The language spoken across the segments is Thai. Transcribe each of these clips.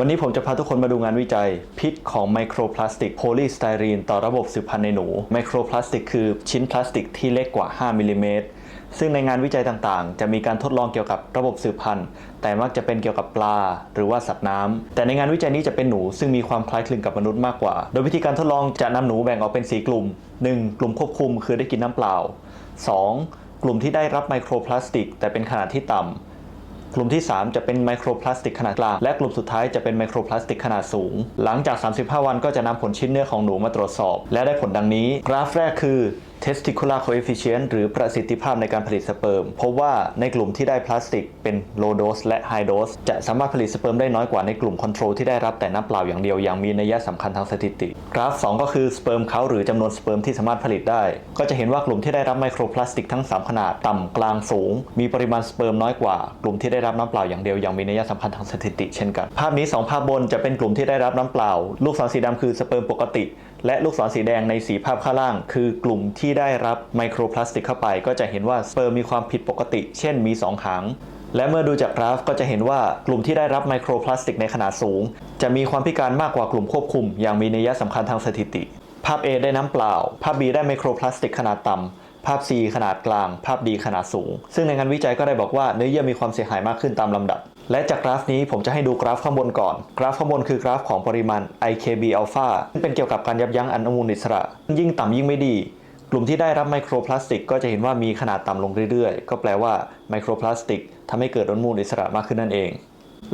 วันนี้ผมจะพาทุกคนมาดูงานวิจัย พิษของไมโครพลาสติกโพลีสไตรีนต่อระบบสืบพันธุ์ในหนู ไมโครพลาสติกคือชิ้นพลาสติกที่เล็กกว่า 5มิลลิเมตรซึ่งในงานวิจัยต่างๆ จะมีการทดลองเกี่ยวกับระบบสืบพันธุ์ แต่มักจะเป็นเกี่ยวกับปลา หรือว่าสัตว์น้ำแต่ในงานวิจัยนี้จะเป็นหนูซึ่งมีความคล้ายคลึงกับมนุษย์มากกว่า โดยวิธีการทดลองจะนำหนูแบ่งออกเป็น 4 กลุ่ม 1. กลุ่มควบคุมคือได้กินน้ำเปล่า 2. กลุ่มที่ได้รับไมโครพลาสติก แต่เป็นขนาดที่ต่ำ กลุ่มที่ 3 จะเป็นไมโครพลาสติกขนาดกลาง และกลุ่มสุดท้ายจะเป็นไมโครพลาสติกขนาดสูง หลังจาก 35 วันก็จะนำผลชิ้นเนื้อของหนูมาตรวจสอบ และได้ผลดังนี้ กราฟแรกคือ testicular coefficient หรือประสิทธิภาพในการผลิตสเปิร์มพบว่าในกลุ่มที่ได้พลาสติกเป็น low dose และ high dose จะสามารถผลิตสเปิร์มได้น้อยกว่าในกลุ่มคอนโทรลที่ได้รับแต่น้ำเปล่าอย่างเดียวอย่างมีนัยสำคัญทางสถิติ กราฟ 2 ก็คือสเปิร์มเขาหรือจำนวนสเปิร์มที่สามารถผลิตได้ ก็จะเห็นว่ากลุ่มที่ได้รับไมโครพลาสติกทั้ง 3 ขนาดต่ำกลางสูง มีปริมาณสเปิร์มน้อยกว่า กลุ่มที่ได้รับน้ำเปล่าอย่างเดียวอย่างมีนัยสำคัญทางสถิติ เช่นกัน ภาพนี้ 2 ภาพบนจะเป็นกลุ่มที่ได้รับน้ำเปล่า ลูกศรสีดำคือสเปิร์มปกติ และลูกศรสีแดงในสีภาพข้างล่าง คือกลุ่มที่ที่ได้รับไมโครพลาสติกเข้าไป ก็จะเห็นว่าสเปิร์มมีความผิดปกติ เช่นมี 2 หาง และเมื่อดูจากกราฟก็จะเห็นว่ากลุ่มที่ได้รับไมโครพลาสติกในขนาดสูง จะมีความพิการมากกว่ากลุ่มควบคุม อย่างมีนัยสำคัญทางสถิติ ภาพ A ได้น้ำเปล่า ภาพ B ได้ไมโครพลาสติกขนาดต่ำภาพ C ขนาดกลาง ภาพ D ขนาดสูง ซึ่งในงานวิจัยก็ได้บอกว่าเนื้อเยื่อมีความเสียหายมากขึ้นตามลำดับ และจากกราฟนี้ผมจะให้ดูกราฟข้างบนก่อน กราฟข้างบนคือกราฟของปริมาณ IKB อัลฟาซึ่งเป็นเกี่ยวกับการยับยั้งอนุมูลอิสระ ยิ่งต่ำยิ่งไม่ดี กลุ่มที่ได้รับไมโครพลาสติกก็จะเห็นว่ามีขนาดต่ำลงเรื่อยๆ ก็แปลว่าไมโครพลาสติกทำให้เกิดอนุมูลอิสระมากขึ้นนั่นเอง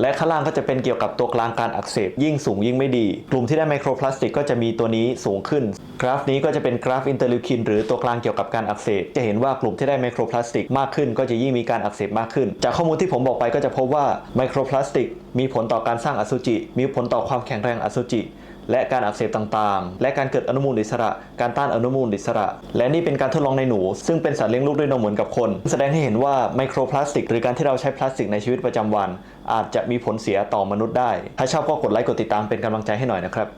และข้างล่างก็จะเป็นเกี่ยวกับตัวกลางการอักเสบยิ่งสูงยิ่งไม่ดี กลุ่มที่ได้ไมโครพลาสติกก็จะมีตัวนี้สูงขึ้น กราฟนี้ก็จะเป็นกราฟอินเตอร์ลิวคินหรือตัวกลางเกี่ยวกับการอักเสบจะเห็นว่ากลุ่มที่ได้ไมโครพลาสติกมากขึ้น ก็จะยิ่งมีการอักเสบมากขึ้น จากข้อมูลที่ผมบอกไปก็จะพบว่าไมโครพลาสติกมีผลต่อการสร้างอสุจิ มีผลต่อความแข็งแรงอสุจิ และการอักเสบต่างๆ และการเกิดอนุมูลอิสระ การต้านอนุมูลอิสระ และนี่เป็นการทดลองในหนู ซึ่งเป็นสัตว์เลี้ยงลูกด้วยนมเหมือนกับคน แสดงให้เห็นว่าไมโครพลาสติก หรือการที่เราใช้พลาสติกในชีวิตประจำวัน อาจจะมีผลเสียต่อมนุษย์ได้ ถ้าชอบก็กดไลค์กดติดตามเป็นกำลังใจให้หน่อยนะครับ